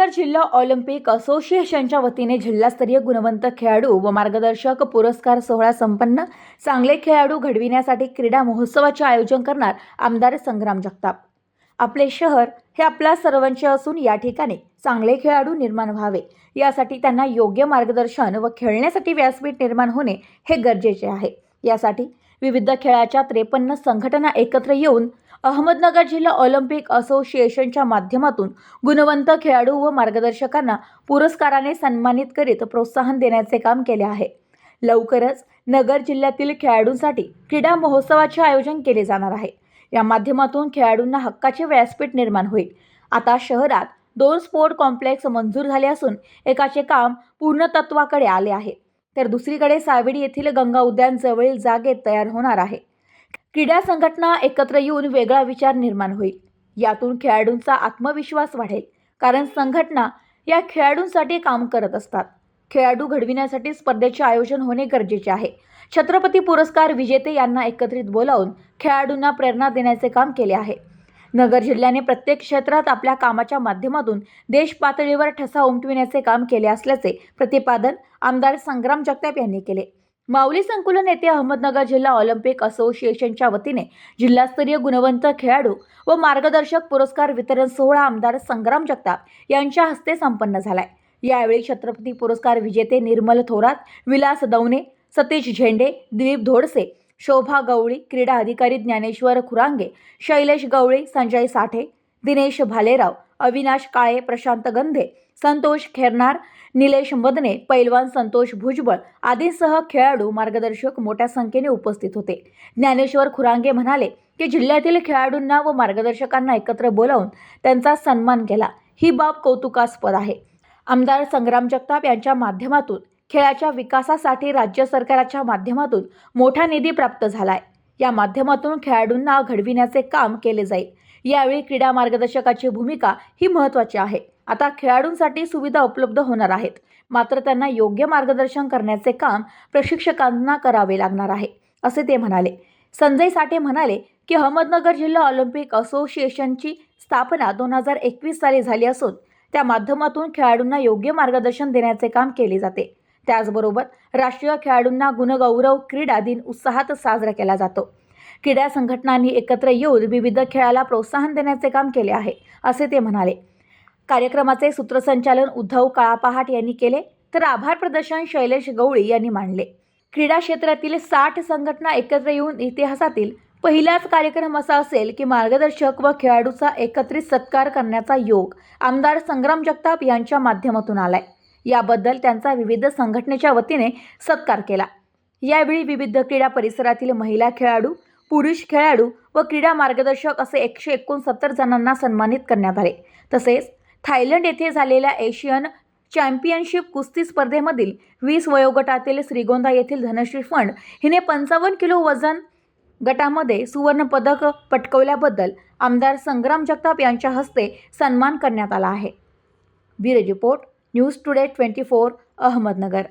जिल्हा ऑलिम्पिक असोसिएशनच्या वतीने जिल्हास्तरीय गुणवंत खेळाडू व मार्गदर्शक पुरस्कार सोहळा संपन्न. चांगले खेळाडू घडविण्यासाठी क्रीडा महोत्सवाचे आयोजन करणार आमदार संग्राम जगताप. आपले शहर हे आपल्या सर्वांचे असून या ठिकाणी चांगले खेळाडू निर्माण व्हावे. यासाठी त्यांना योग्य मार्गदर्शन व खेळण्यासाठी व्यासपीठ निर्माण होणे हे गरजेचे आहे. यासाठी विविध खेळाच्या त्रेपन्न संघटना एकत्र येऊन अहमदनगर जिल्हा ऑलिम्पिक असोसिएशनच्या माध्यमातून गुणवंत खेळाडू व मार्गदर्शकांना पुरस्काराने सन्मानित करीत प्रोत्साहन देण्याचे काम केले आहे. लवकरच नगर जिल्ह्यातील खेळाडूंसाठी क्रीडा महोत्सवाचे आयोजन केले जाणार आहे. या माध्यमातून खेळाडूंना हक्काचे व्यासपीठ निर्माण होईल. आता शहरात दोन स्पोर्ट कॉम्प्लेक्स मंजूर झाले असून एकाचे काम पूर्णतत्वाकडे आले आहे. तर दुसरीकडे सावेडी येथील गंगा उद्यान जवळील जागेत तयार होणार आहे. क्रीडा संघटना एकत्र येऊन वेगळा विचार निर्माण होईल. यातून खेळाडूंचा आत्मविश्वास वाढेल कारण संघटना या खेळाडूंसाठी काम करत असतात. खेळाडू घडविण्यासाठी स्पर्धेचे आयोजन होणे गरजेचे आहे. छत्रपती पुरस्कार विजेते यांना एकत्रित बोलावून खेळाडूंना प्रेरणा देण्याचे काम केले आहे. नगर जिल्ह्याने प्रत्येक क्षेत्रात आपल्या कामाच्या माध्यमातून देश पातळीवर ठसा उमटविण्याचे काम केले असल्याचे प्रतिपादन आमदार संग्राम जगताप यांनी केले. माऊली संकुलन येथे अहमदनगर जिल्हा ऑलिम्पिक असोसिएशनच्या वतीने जिल्हास्तरीय गुणवंत खेळाडू व मार्गदर्शक पुरस्कार वितरण सोहळा आमदार संग्राम जगताप यांच्या हस्ते संपन्न झालाय. यावेळी छत्रपती पुरस्कार विजेते निर्मल थोरात विलास दौने सतीश झेंडे दिलीप धोडसे शोभा गवळी क्रीडा अधिकारी ज्ञानेश्वर खुरांगे शैलेश गवळी संजय साठे दिनेश भालेराव अविनाश काळे प्रशांत गंधे संतोष खेरनार निलेश मदने पैलवान संतोष भुजबळ आदींसह खेळाडू मार्गदर्शक मोठ्या संख्येने उपस्थित होते. ज्ञानेश्वर खुरांगे म्हणाले की जिल्ह्यातील खेळाडूंना व मार्गदर्शकांना एकत्र बोलावून त्यांचा सन्मान केला. ही बाब कौतुकास्पद आहे. आमदार संग्राम जगताप यांच्या माध्यमातून खेळाच्या विकासासाठी राज्य सरकारच्या माध्यमातून मोठा निधी प्राप्त झाला आहे या माध्यमातून खेळाडूंना घडविण्याचे काम केले जाईल. यावेळी क्रीडा मार्गदर्शकाची भूमिका ही महत्त्वाची आहे. आता खेळाडूंसाठी सुविधा उपलब्ध होणार आहेत. मात्र त्यांना योग्य मार्गदर्शन करण्याचे काम प्रशिक्षकांना करावे लागणार आहे असे ते म्हणाले. संजय साठे म्हणाले की अहमदनगर जिल्हा ऑलिम्पिक असोसिएशनची स्थापना दोन हजार एकवीस साली झाली असून त्या माध्यमातून खेळाडूंना योग्य मार्गदर्शन देण्याचे काम केले जाते. त्याचबरोबर राष्ट्रीय खेळाडूंना गुणगौरव क्रीडा दिन उत्साहात साजरा केला जातो. क्रीडा संघटनांनी एकत्र येऊन विविध खेळाला प्रोत्साहन देण्याचे काम केले आहे असे ते म्हणाले. कार्यक्रमाचे सूत्रसंचालन उद्धव काळापहाट यांनी केले तर आभार प्रदर्शन शैलेश गवळी यांनी मांडले. क्रीडा क्षेत्रातील साठ संघटना एकत्र येऊन इतिहासातील पहिलाच कार्यक्रम असा असेल की मार्गदर्शक व खेळाडूचा एकत्रित सत्कार करण्याचा योग आमदार संग्राम जगताप यांच्या माध्यमातून आलाय. याबद्दल त्यांचा विविध संघटनेच्या वतीने सत्कार केला. यावेळी विविध क्रीडा परिसरातील महिला खेळाडू पुरुष खेळाडू व क्रीडा मार्गदर्शक असे एकशे एकोणसत्तर जणांना सन्मानित करण्यात आले. तसेच थायलंड येथे झालेल्या एशियन चॅम्पियनशिप कुस्ती स्पर्धेमधील वीस वयोगटातील श्रीगोंदा येथील धनश्री फंड हिने पंचावन्न किलो वजन गटामध्ये सुवर्णपदक पटकवल्याबद्दल आमदार संग्राम जगताप यांच्या हस्ते सन्मान करण्यात आला आहे. Bureau report news today twenty four Ahmednagar